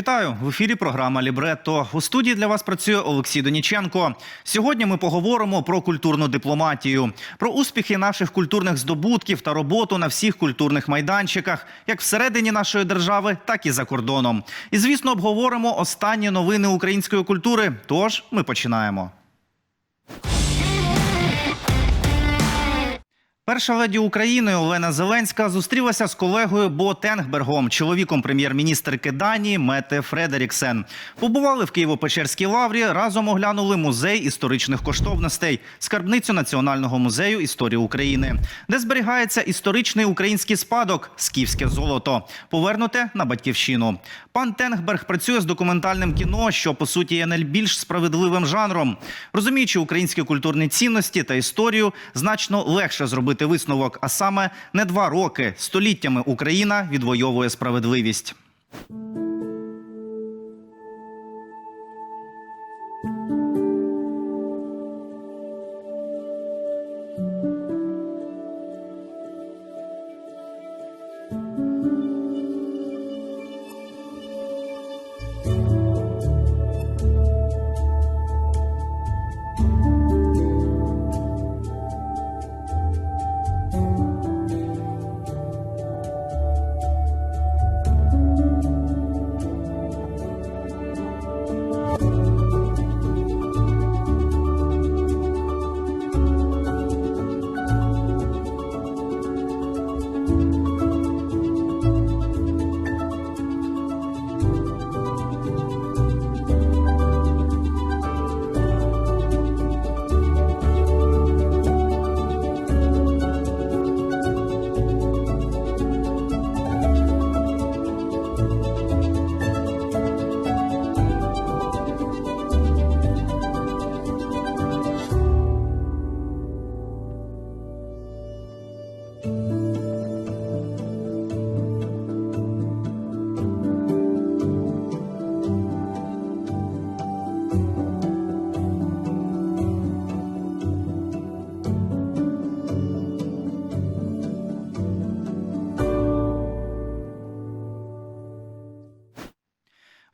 Вітаю в ефірі. Програма Лібретто. У студії для вас працює Олексій Доніченко. Сьогодні ми поговоримо про культурну дипломатію, про успіхи наших культурних здобутків та роботу на всіх культурних майданчиках, як всередині нашої держави, так і за кордоном. І звісно, обговоримо останні новини української культури. Тож ми починаємо. Перша леді України Олена Зеленська зустрілася з колегою Бо Тенгбергом, чоловіком прем'єр-міністрки Данії Мете Фредеріксен. Побували в Києво-Печерській лаврі, разом оглянули музей історичних коштовностей, скарбницю Національного музею історії України, де зберігається історичний український спадок скіфське золото, повернуте на батьківщину. Пан Тенгберг працює з документальним кіно, що по суті є найбільш справедливим жанром. Розуміючи українські культурні цінності та історію, значно легше зробити висновок, а саме не два роки століттями Україна відвоює справедливість.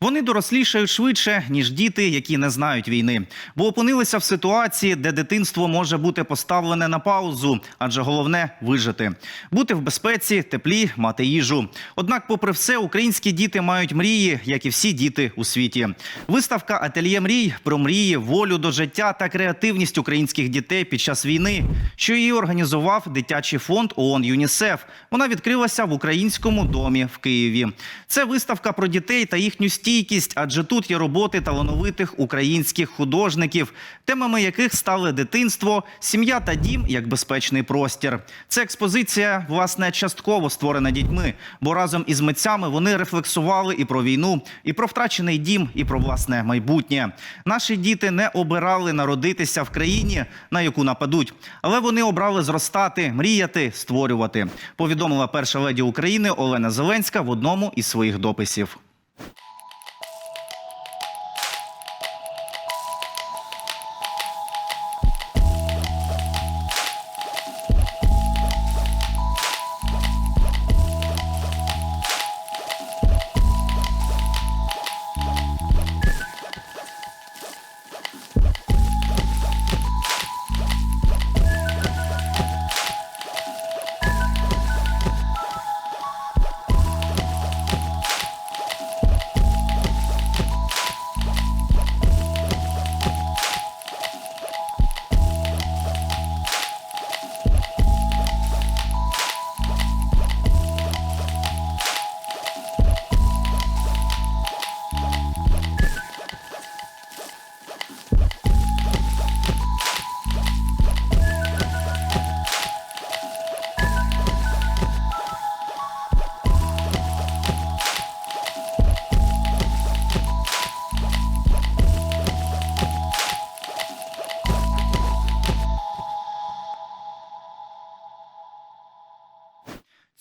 Вони дорослішають швидше, ніж діти, які не знають війни, бо опинилися в ситуації, де дитинство може бути поставлене на паузу, адже головне вижити, бути в безпеці, теплі, мати їжу. Однак, попри все, українські діти мають мрії, як і всі діти у світі. Виставка Ательє мрій про мрії, волю до життя та креативність українських дітей під час війни, що її організував дитячий фонд ООН ЮНІСЕФ. Вона відкрилася в українському домі в Києві. Це виставка про дітей та їхню стійкість, адже тут є роботи талановитих українських художників, темами яких стали дитинство, сім'я та дім як безпечний простір. Це експозиція, власне, частково створена дітьми, бо разом із митцями вони рефлексували і про війну, і про втрачений дім, і про власне майбутнє. Наші діти не обирали народитися в країні, на яку нападуть, але вони обрали зростати, мріяти, створювати. Повідомила перша леді України Олена Зеленська в одному із своїх дописів.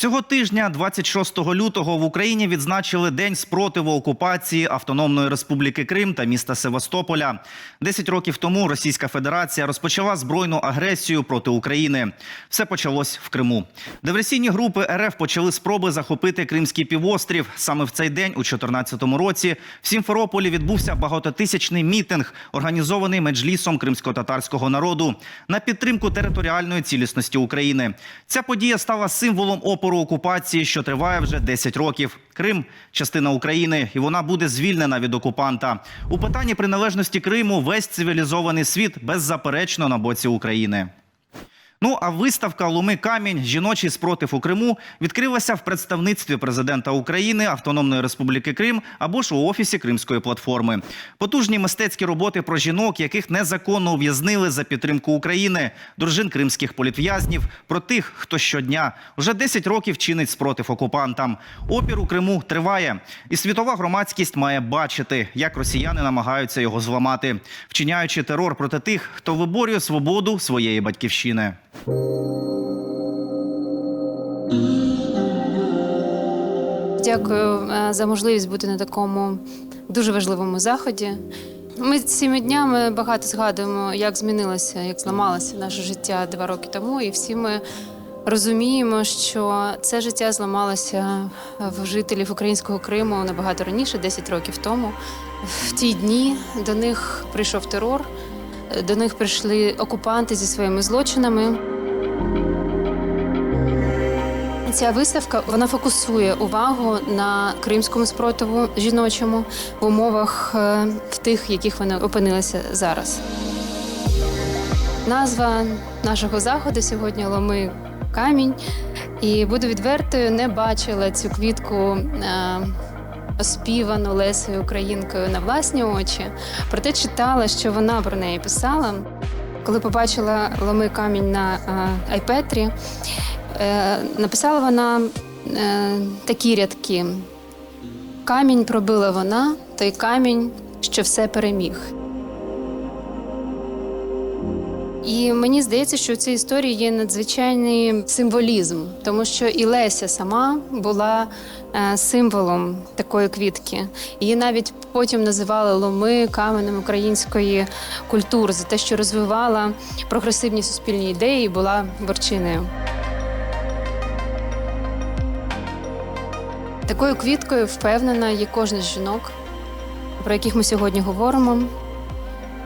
Цього тижня, 26 лютого, в Україні відзначили День спротиву окупації Автономної Республіки Крим та міста Севастополя. Десять років тому Російська Федерація розпочала збройну агресію проти України. Все почалось в Криму. Диверсійні групи РФ почали спроби захопити Кримський півострів. Саме в цей день, у 2014 році, в Сімферополі відбувся багатотисячний мітинг, організований меджлісом кримсько-татарського народу на підтримку територіальної цілісності України. Ця подія стала символом опору окупації, що триває вже 10 років. Крим частина України, і вона буде звільнена від окупанта. У питанні приналежності Криму весь цивілізований світ беззаперечно на боці України. Ну а виставка Луми камінь жіночий спротив у Криму відкрилася в представництві президента України Автономної Республіки Крим або ж у офісі Кримської платформи. Потужні мистецькі роботи про жінок, яких незаконно ув'язнили за підтримку України, дружин кримських політв'язнів, про тих, хто щодня вже 10 років чинить спротив окупантам. Опір у Криму триває, і світова громадськість має бачити, як росіяни намагаються його зламати, вчиняючи терор проти тих, хто виборює свободу своєї батьківщини. Дякую е, за можливість бути на такому дуже важливому заході. Ми цими днями багато згадуємо, як змінилося, як зламалося наше життя два роки тому, і всі ми розуміємо, що це життя зламалося в жителів українського Криму набагато раніше, 10 років тому. В ті дні до них прийшов терор, до них прийшли окупанти зі своїми злочинами. Ця виставка вона фокусує увагу на кримському спротиву жіночому в умовах е, в тих, в яких вони опинилися зараз. Назва нашого заходу сьогодні Ломи камінь. І буду відвертою, не бачила цю квітку е, оспівану Лесею Українкою на власні очі. Проте читала, що вона про неї писала. Коли побачила ломи камінь на е, айпетрі, Е, написала вона е, такі рядки: Камінь пробила вона, той камінь, що все переміг. І мені здається, що в цій історії є надзвичайний символізм, тому що і Леся сама була е, символом такої квітки. Її навіть потім називали ломи каменем української культури за те, що розвивала прогресивні суспільні ідеї і була борчиною. Такою квіткою впевнена є кожна з жінок, про яких ми сьогодні говоримо.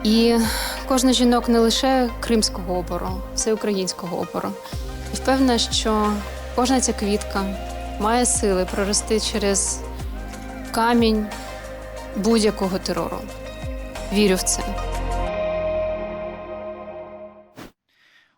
І кожна жінок не лише кримського опору, всеукраїнського опору. І впевнена, що кожна ця квітка має сили прорости через камінь будь-якого терору. Вірю в це.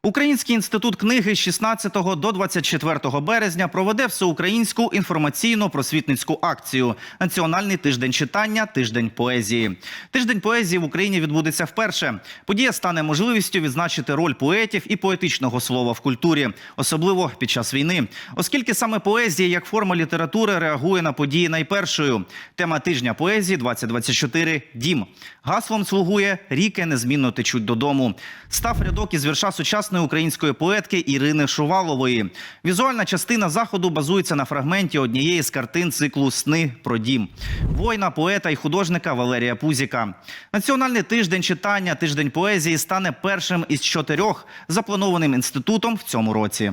Український інститут книги з 16 до 24 березня проведе всеукраїнську інформаційно-просвітницьку акцію Національний тиждень читання, тиждень поезії. Тиждень поезії в Україні відбудеться вперше. Подія стане можливістю відзначити роль поетів і поетичного слова в культурі, особливо під час війни, оскільки саме поезія як форма літератури реагує на події найпершою. Тема тижня поезії 2024 Дім гаслом слугує ріки незмінно течуть додому. Став рядок із вірша сучасної української поетки Ірини Шувалової. Візуальна частина заходу базується на фрагменті однієї з картин циклу Сни про дім воїна, поета і художника Валерія Пузіка. Національний тиждень читання, тиждень поезії стане першим із чотирьох запланованим інститутом в цьому році.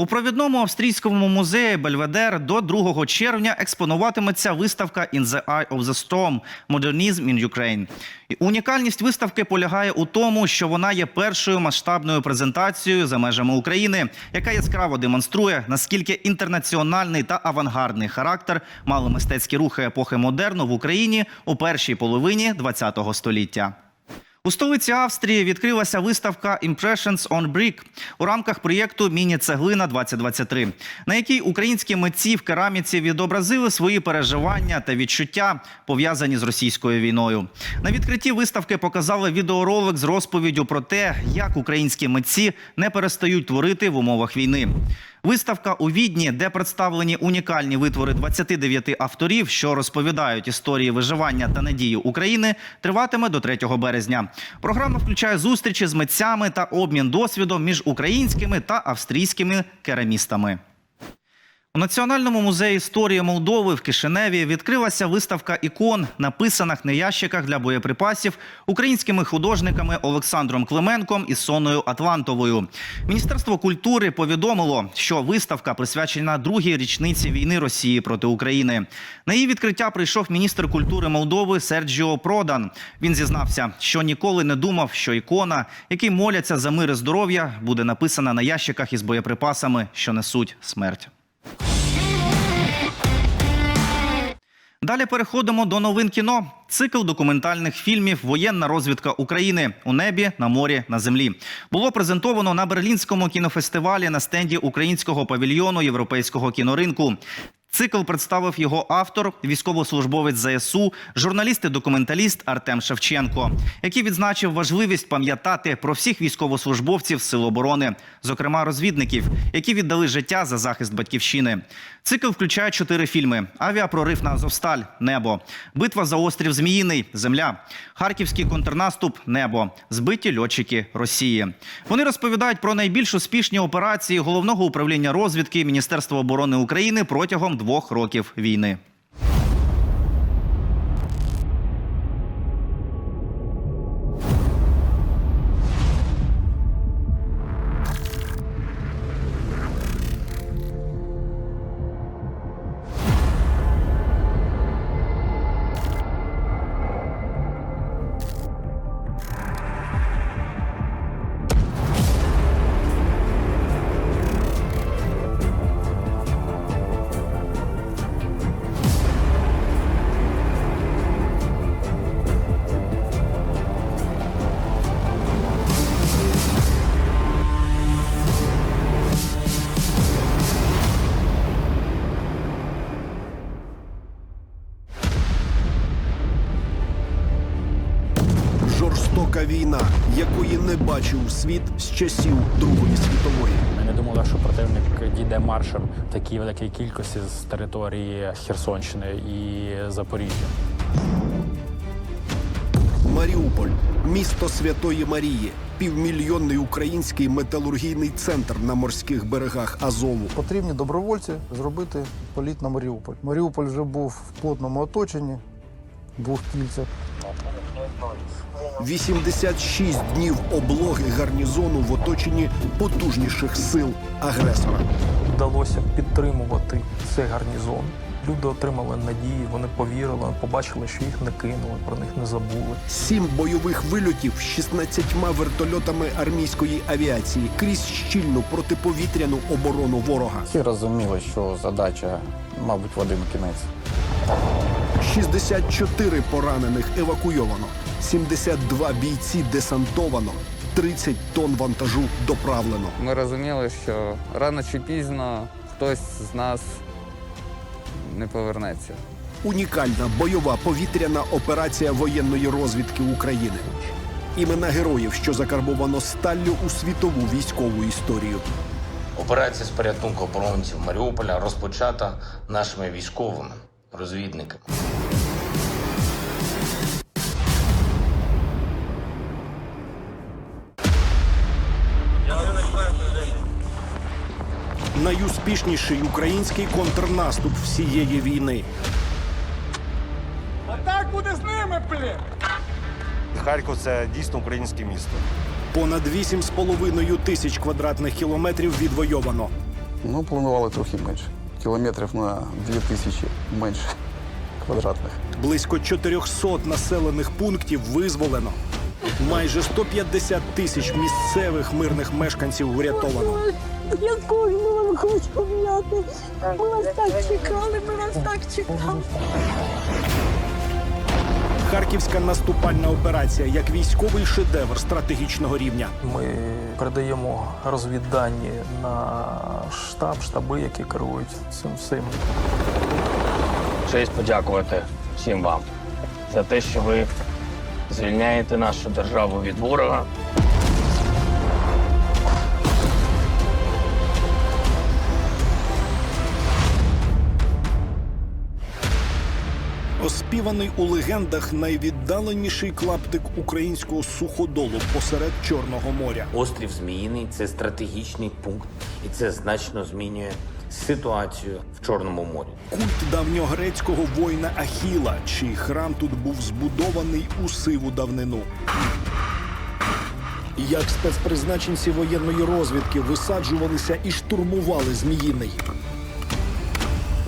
У провідному австрійському музеї Бельведер до 2 червня експонуватиметься виставка «In the Eye of the Storm – Modernism in Ukraine». Унікальність виставки полягає у тому, що вона є першою масштабною презентацією за межами України, яка яскраво демонструє, наскільки інтернаціональний та авангардний характер мали мистецькі рухи епохи модерну в Україні у першій половині ХХ століття. У столиці Австрії відкрилася виставка Impressions on Brick у рамках проєкту Міні-цеглина 2023 на якій українські митці в кераміці відобразили свої переживання та відчуття, пов'язані з російською війною. На відкритті виставки показали відеоролик з розповіддю про те, як українські митці не перестають творити в умовах війни. Виставка у Відні, де представлені унікальні витвори 29 авторів, що розповідають історії виживання та надії України, триватиме до 3 березня. Програма включає зустрічі з митцями та обмін досвідом між українськими та австрійськими керамістами. Національному музеї історії Молдови в Кишиневі відкрилася виставка ікон, написаних на ящиках для боєприпасів українськими художниками Олександром Клименком і Соною Атлантовою. Міністерство культури повідомило, що виставка присвячена другій річниці війни Росії проти України. На її відкриття прийшов міністр культури Молдови Серджіо Продан. Він зізнався, що ніколи не думав, що ікона, які моляться за мир і здоров'я, буде написана на ящиках із боєприпасами, що несуть смерть. Далі переходимо до новин кіно. Цикл документальних фільмів Воєнна розвідка України у небі, на морі, на землі було презентовано на берлінському кінофестивалі на стенді українського павільйону європейського кіноринку. Цикл представив його автор, військовослужбовець ЗСУ, журналіст і документаліст Артем Шевченко, який відзначив важливість пам'ятати про всіх військовослужбовців Сил оборони, зокрема розвідників, які віддали життя за захист батьківщини. Цикл включає чотири фільми: Авіапрорив на Азовсталь, Небо, Битва за острів Зміїний, Земля, Харківський контрнаступ, Небо, Збиті льотчики Росії. Вони розповідають про найбільш успішні операції головного управління розвідки Міністерства оборони України протягом двох років війни. Не бачив світ з часів Другої світової. Ми не думали, що противник дійде маршем в такій великій кількості з території Херсонщини і Запоріжжя. Маріуполь, місто Святої Марії, півмільйонний український металургійний центр на морських берегах Азову. Потрібні добровольці зробити політ на Маріуполь. Маріуполь вже був в плотному оточенні, двох кільцях. 86 днів облоги гарнізону в оточенні потужніших сил агресора. вдалося підтримувати цей гарнізон. Люди отримали надії, вони повірили, побачили, що їх не кинули, про них не забули. Сім бойових вильотів з 16 вертольотами армійської авіації крізь щільну протиповітряну оборону ворога. Всі розуміли, що задача, мабуть, в один кінець. 64 поранених евакуйовано, 72 бійці десантовано, 30 тонн вантажу доправлено. Ми розуміли, що рано чи пізно хтось з нас не повернеться. Унікальна бойова повітряна операція воєнної розвідки України. Імена героїв, що закарбовано сталлю у світову військову історію. Операція з порятунку оборонців Маріуполя розпочата нашими військовими розвідниками. Найуспішніший український контрнаступ всієї війни. А так буде з ними. Харків це дійсно українське місто. Понад 8,5 тисяч квадратних кілометрів відвойовано. Ну, планували трохи менше. Кілометрів на дві тисячі менше квадратних. Близько 400 населених пунктів визволено. Майже 150 тисяч місцевих мирних мешканців врятовано. Я кожного вам хочу обняти. Ми вас так чекали, ми вас так чекали. Харківська наступальна операція як військовий шедевр стратегічного рівня. Ми передаємо розвіддані на штаб, штаби, які керують цим всім. честь подякувати всім вам за те, що ви звільняєте нашу державу від ворога. Оспіваний у легендах найвіддаленіший клаптик українського суходолу посеред Чорного моря. Острів Зміїний це стратегічний пункт, і це значно змінює ситуацію в Чорному морі. Культ давньогрецького воїна Ахіла, чий храм тут був збудований у сиву давнину. Як спецпризначенці воєнної розвідки висаджувалися і штурмували Зміїний.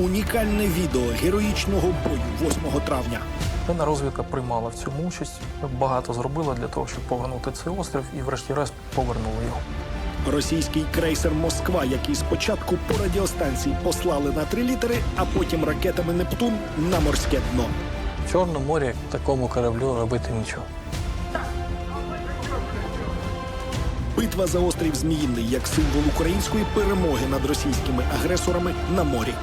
Унікальне відео героїчного бою 8 травня. Певна розвідка приймала в цьому участь. Багато зробила для того, щоб повернути цей острів, і врешті-решт повернули його. Російський крейсер Москва, який спочатку по радіостанції послали на три літери, а потім ракетами Нептун на морське дно. В Чорному морі такому кораблю робити нічого. Битва за острів Зміїний як символ української перемоги над російськими агресорами на морі.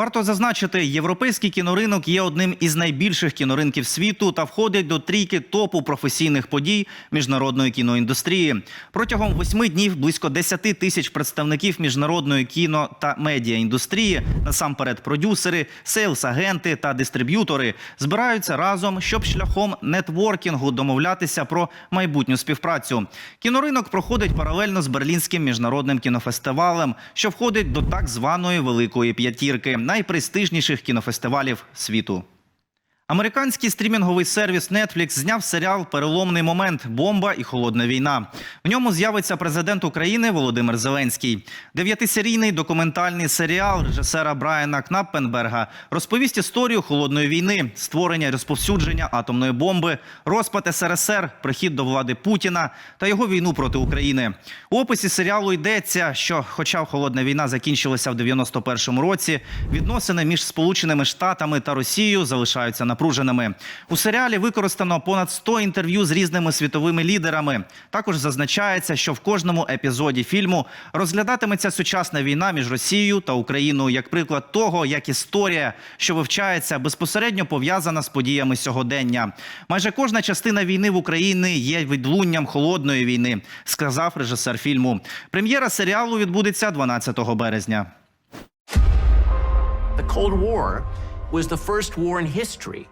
Варто зазначити, європейський кіноринок є одним із найбільших кіноринків світу та входить до трійки топу професійних подій міжнародної кіноіндустрії. Протягом восьми днів близько 10 тисяч представників міжнародної кіно та медіаіндустрії, насамперед продюсери, сейлс-агенти та дистриб'ютори, збираються разом, щоб шляхом нетворкінгу домовлятися про майбутню співпрацю. Кіноринок проходить паралельно з Берлінським міжнародним кінофестивалем, що входить до так званої великої п'ятірки найпрестижніших кінофестивалів світу. Американський стрімінговий сервіс Netflix зняв серіал Переломний момент Бомба і холодна війна. В ньому з'явиться президент України Володимир Зеленський. Дев'ятисерійний документальний серіал режисера Брайана Кнаппенберга розповість історію холодної війни, створення розповсюдження атомної бомби, розпад СРСР, прихід до влади Путіна та його війну проти України. У описі серіалу йдеться, що, хоча холодна війна закінчилася в 91-му році, відносини між Сполученими Штатами та Росією залишаються напруженими. У серіалі використано понад 100 інтерв'ю з різними світовими лідерами. Також зазначається, що в кожному епізоді фільму розглядатиметься сучасна війна між Росією та Україною як приклад того, як історія, що вивчається, безпосередньо пов'язана з подіями сьогодення. Майже кожна частина війни в Україні є відлунням холодної війни, сказав режисер фільму. Прем'єра серіалу відбудеться 12 березня. The Cold War was the first war in history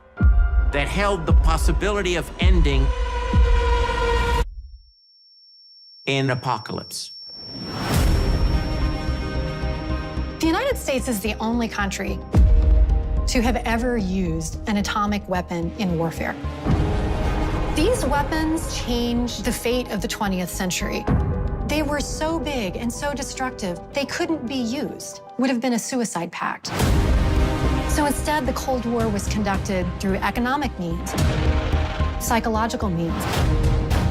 that held the possibility of ending in apocalypse. The United States is the only country to have ever used an atomic weapon in warfare. These weapons changed the fate of the 20th century. They were so big and so destructive, they couldn't be used. Would have been a suicide pact. So instead, the Cold War was conducted through economic means, psychological means,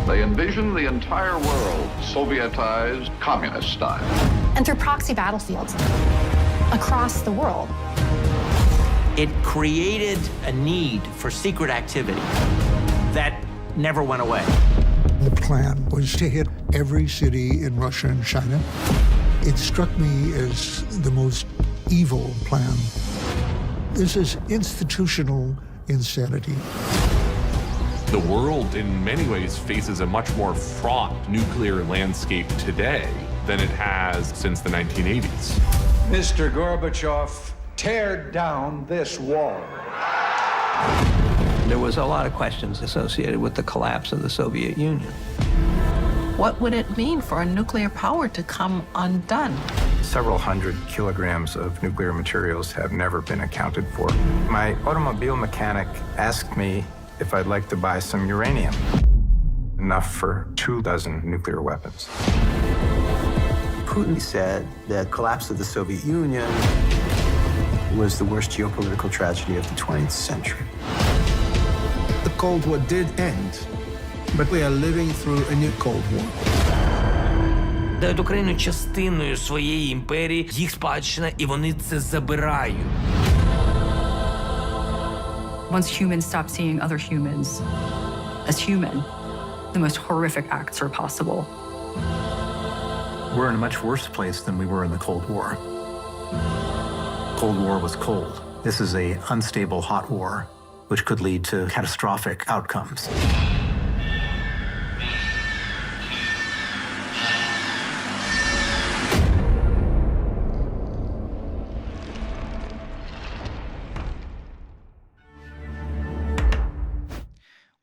They envisioned the entire world Sovietized, communist style. and through proxy battlefields across the world. It created a need for secret activity that never went away. The plan was to hit every city in Russia and China. It struck me as the most evil plan. This is institutional insanity. The world, in many ways, faces a much more fraught nuclear landscape today than it has since the 1980s. Mr. Gorbachev, tear down this wall. There was a lot of questions associated with the collapse of the Soviet Union. What would it mean for a nuclear power to come undone? Several hundred kilograms of nuclear materials have never been accounted for. My automobile mechanic asked me if I'd like to buy some uranium, enough for two dozen nuclear weapons. Putin said that collapse of the Soviet Union was the worst geopolitical tragedy of the 20th century. The Cold War did end, but we are living through a new Cold War Дають Україну частиною своєї імперії, їх спадщина, і вони це забирають. Once humans stop seeing other humans as human, the most horrific acts are possible. We're in a much worse place than we were in the Cold War. Cold War was cold. This is a unstable hot war, which could lead to catastrophic outcomes.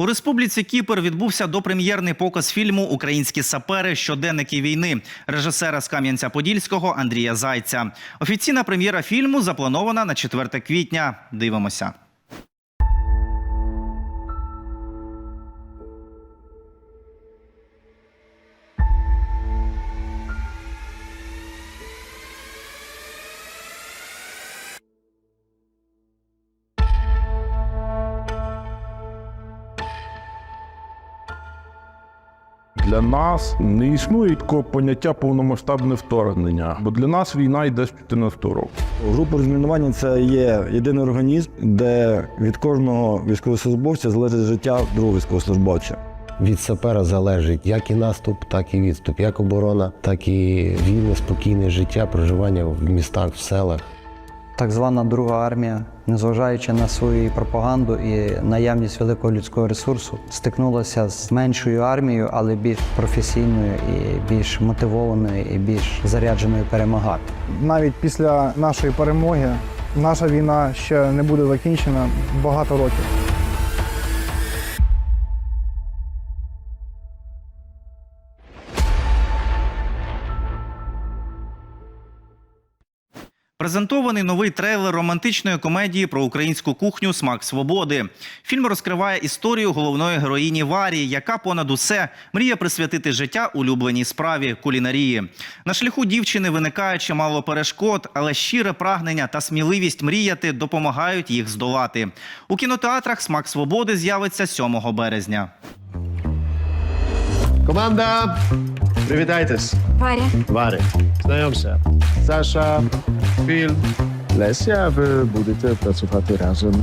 У Республіці Кіпр відбувся допрем'єрний показ фільму Українські сапери щоденники війни режисера з Кам'янця-Подільського Андрія Зайця. Офіційна прем'єра фільму запланована на 4 квітня. Дивимося. Нас не існує такого поняття повномасштабне вторгнення, бо для нас війна йде з 14 року. Група розмінування це є єдиний організм, де від кожного військовослужбовця залежить життя другого військовослужбовця. Від сапера залежить як і наступ, так і відступ, як оборона, так і вільне, спокійне життя, проживання в містах, в селах. Так звана Друга армія, незважаючи на свою пропаганду і наявність великого людського ресурсу, стикнулася з меншою армією, але більш професійною і більш мотивованою і більш зарядженою перемагати. Навіть після нашої перемоги наша війна ще не буде закінчена багато років. Презентований новий трейлер романтичної комедії про українську кухню Смак свободи. Фільм розкриває історію головної героїні Варі, яка понад усе мріє присвятити життя улюбленій справі кулінарії. На шляху дівчини виникає чимало перешкод, але щире прагнення та сміливість мріяти допомагають їх здолати. У кінотеатрах Смак свободи з'явиться 7 березня. Команда, привітайтесь. Варя. Варя, знайомся. Саша, Філь, Леся, ви будете працювати разом.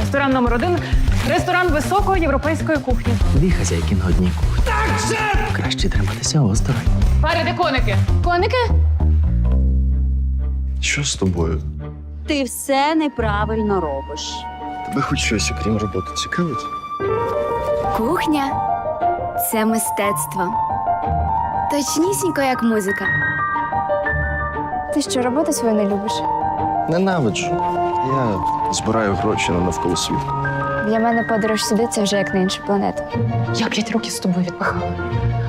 Ресторан номер один ресторан високої європейської кухні. Дві хазяйки на одній кухні. Краще триматися осторонь. Пари, де коники? Коники? Що з тобою? Ти все неправильно робиш. Тебе хоч щось, окрім роботи, цікавить? Кухня це мистецтво. Точнісінько, як музика. Ти що, роботу свою не любиш? Ненавиджу. Я збираю гроші на навколо світу. Для мене подорож сюди це вже як на іншу планету. Я п'ять років з тобою відпахала.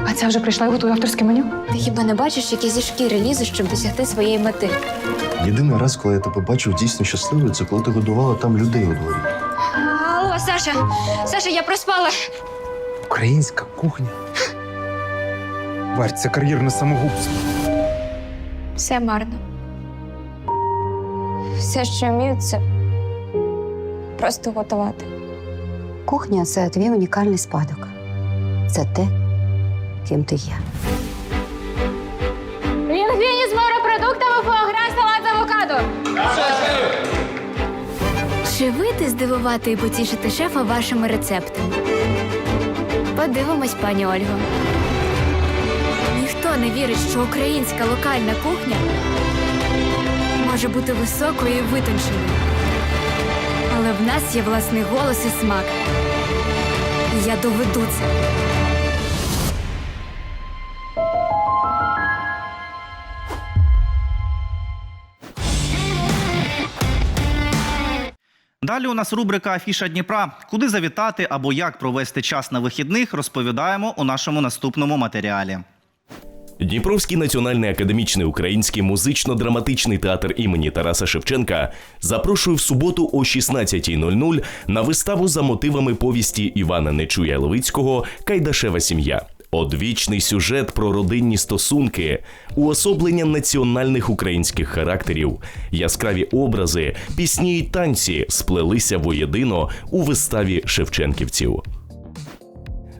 А ця вже прийшла і готує авторське меню. Ти хіба не бачиш, як я зі шкіри лізу, щоб досягти своєї мети? Єдиний раз, коли я тебе бачив дійсно щасливою, це коли ти годувала там людей у дворі. Алло, Саша! Саша, я проспала. Українська кухня. Варь, це кар'єрне самогубство. Все марно. Все, що вмію, це просто готувати. Кухня це твій унікальний спадок. Це те, ким ти є. Лінгвіні з морепродуктами, фуагра, салат з авокадо. Чи вийти здивувати і потішити шефа вашими рецептами? Подивимось, пані Ольго. Не вірить, що українська локальна кухня може бути високою і витонченою. Але в нас є власний голос і смак. Я доведу це. Далі у нас рубрика Афіша Дніпра. Куди завітати або як провести час на вихідних, розповідаємо у нашому наступному матеріалі. Дніпровський національний академічний український музично-драматичний театр імені Тараса Шевченка запрошує в суботу о 16.00 на виставу за мотивами повісті Івана Нечуя Левицького Кайдашева сім'я. Одвічний сюжет про родинні стосунки, уособлення національних українських характерів, яскраві образи, пісні й танці сплелися воєдино у виставі шевченківців.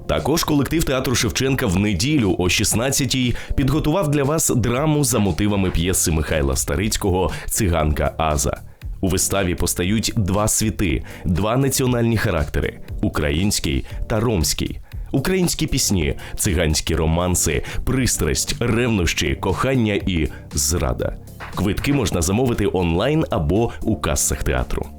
Також колектив театру Шевченка в неділю о 16-й підготував для вас драму за мотивами п'єси Михайла Старицького Циганка Аза. У виставі постають два світи, два національні характери український та ромський. Українські пісні, циганські романси, пристрасть, ревнощі, кохання і зрада. Квитки можна замовити онлайн або у касах театру.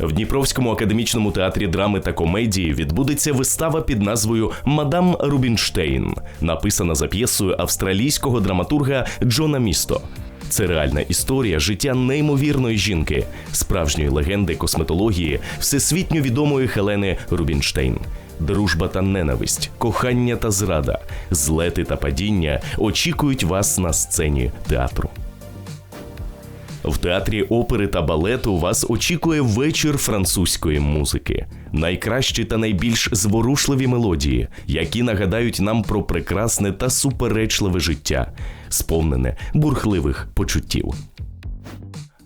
В Дніпровському академічному театрі драми та комедії відбудеться вистава під назвою Мадам Рубінштейн, написана за п'єсою австралійського драматурга Джона Місто. Це реальна історія життя неймовірної жінки, справжньої легенди косметології, всесвітньо відомої Хелени Рубінштейн. Дружба та ненависть, кохання та зрада, злети та падіння очікують вас на сцені театру. В театрі опери та балету вас очікує вечір французької музики. Найкращі та найбільш зворушливі мелодії, які нагадають нам про прекрасне та суперечливе життя, сповнене бурхливих почуттів.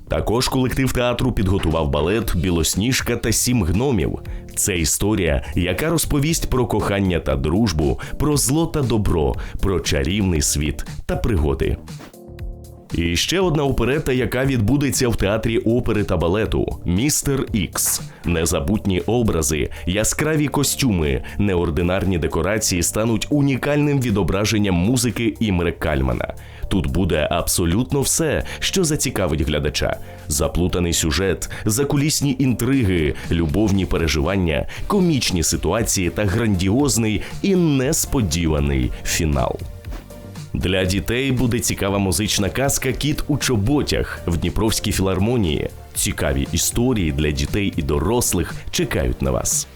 Також колектив театру підготував балет Білосніжка та сім гномів. Це історія, яка розповість про кохання та дружбу, про зло та добро, про чарівний світ та пригоди. І ще одна оперета, яка відбудеться в театрі опери та балету Містер Ікс. Незабутні образи, яскраві костюми, неординарні декорації стануть унікальним відображенням музики Імре Кальмана. Тут буде абсолютно все, що зацікавить глядача: заплутаний сюжет, закулісні інтриги, любовні переживання, комічні ситуації та грандіозний і несподіваний фінал. Для дітей буде цікава музична казка Кіт у чоботях в Дніпровській філармонії. Цікаві історії для дітей і дорослих чекають на вас.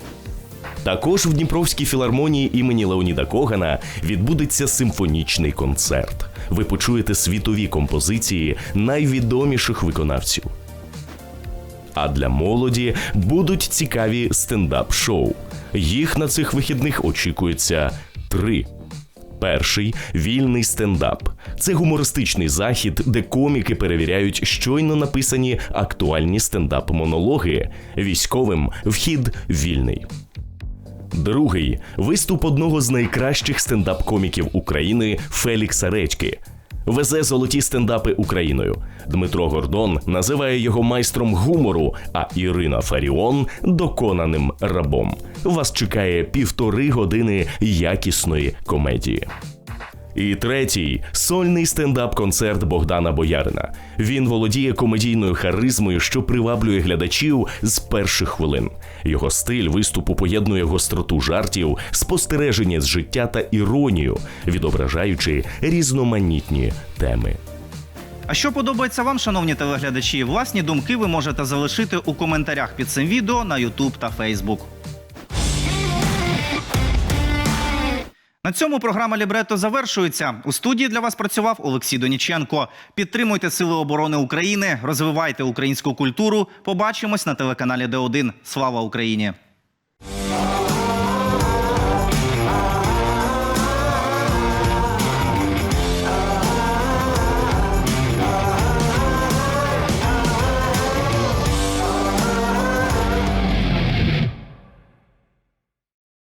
Також в Дніпровській філармонії імені Леоніда Когана відбудеться симфонічний концерт. Ви почуєте світові композиції найвідоміших виконавців. А для молоді будуть цікаві стендап-шоу. Їх на цих вихідних очікується три. Перший вільний стендап. Це гумористичний захід, де коміки перевіряють щойно написані актуальні стендап-монологи. Військовим вхід вільний. Другий виступ одного з найкращих стендап-коміків України Фелікса Редьки. Везе золоті стендапи Україною. Дмитро Гордон називає його майстром гумору, а Ірина Фаріон доконаним рабом. Вас чекає півтори години якісної комедії. І третій сольний стендап-концерт Богдана Боярина. Він володіє комедійною харизмою, що приваблює глядачів з перших хвилин. Його стиль виступу поєднує гостроту жартів, спостереження з життя та іронію, відображаючи різноманітні теми. А що подобається вам, шановні телеглядачі? Власні думки ви можете залишити у коментарях під цим відео на YouTube та Facebook. На цьому програма Лібрето завершується. У студії для вас працював Олексій Доніченко. Підтримуйте Сили оборони України, розвивайте українську культуру. Побачимось на телеканалі Д1. Слава Україні!